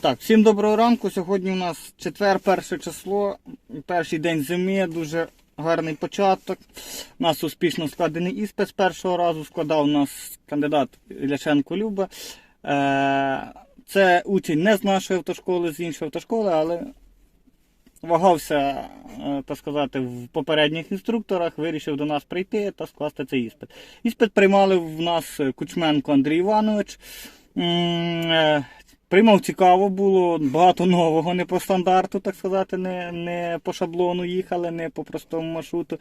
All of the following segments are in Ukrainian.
Так, всім доброго ранку. Сьогодні у нас четвер, перше число, перший день зими, дуже гарний початок. У нас успішно складений іспит з першого разу. Складав у нас кандидат Ляшенко Люба. Е, Це учень не з нашої автошколи, з іншої автошколи, але вагався, е, так сказати, в попередніх інструкторах, вирішив до нас прийти та скласти цей іспит. Іспит приймали в нас Кучменко Андрій Іванович. Приймав цікаво було, багато нового, не по стандарту, так сказати, не, не по шаблону їхали, не по простому маршруту.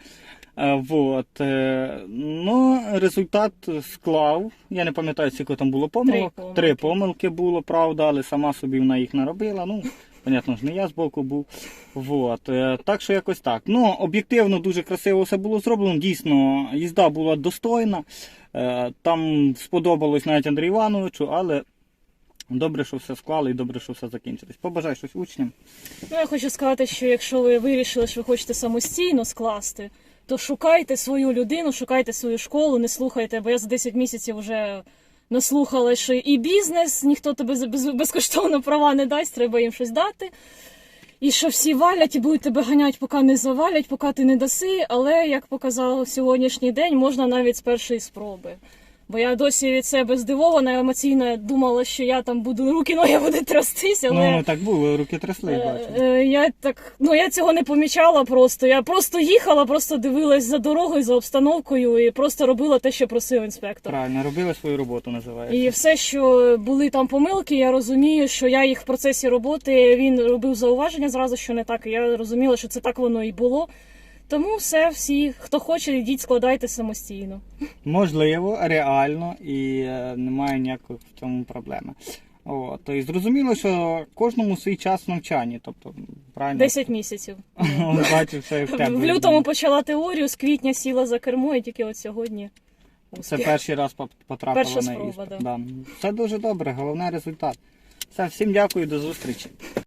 Е, Вот. е, Ну, результат склав. Я не пам'ятаю, скільки там було помилок. помилки. Три помилки було, правда, але сама собі вона їх наробила. Ну, понятно ж, не я збоку був. Вот. е, Так що якось так. Ну, об'єктивно дуже красиво все було зроблено. Дійсно, їзда була достойна. Там сподобалось навіть Андрію Івановичу, але добре, що все склали і добре, що все закінчилось. Побажай щось учням. Ну, я хочу сказати, що якщо ви вирішили, що ви хочете самостійно скласти, то шукайте свою людину, шукайте свою школу, не слухайте, бо я за 10 місяців вже наслухала, що і бізнес, ніхто тобі безкоштовно права не дасть, треба їм щось дати. І що всі валять і будуть тебе ганяти, поки не завалять, поки ти не даси. Але як показав сьогоднішній день, можна навіть з першої спроби. Бо я досі від себе здивована, емоційно думала, що я там буду руки ноги будуть трястися, але Ну, так було, руки трясли, Е, бачу. е, Я так, ну я цього не помічала просто. Я просто їхала, просто дивилась за дорогою, за обстановкою і просто робила те, що просив інспектор. Правильно, робили свою роботу, називається. І все, що були там помилки, я розумію, що я їх в процесі роботи він робив зауваження зразу, що не так. І я розуміла, що це так воно і було. Тому все, всі, хто хоче, йдіть, складайте самостійно. Можливо, реально і е, немає ніякої в цьому проблеми. О, тобто зрозуміло, що кожному свій час в навчанні. Тобто, правильно 10 місяців. бачив все в тебе. В лютому почала теорію, з квітня сіла за кермо, і тільки от сьогодні. Це перший раз поп- потрапила Перша на спроба, іспит. да. Да. Це дуже добре, головне результат. Все, всім дякую, до зустрічі.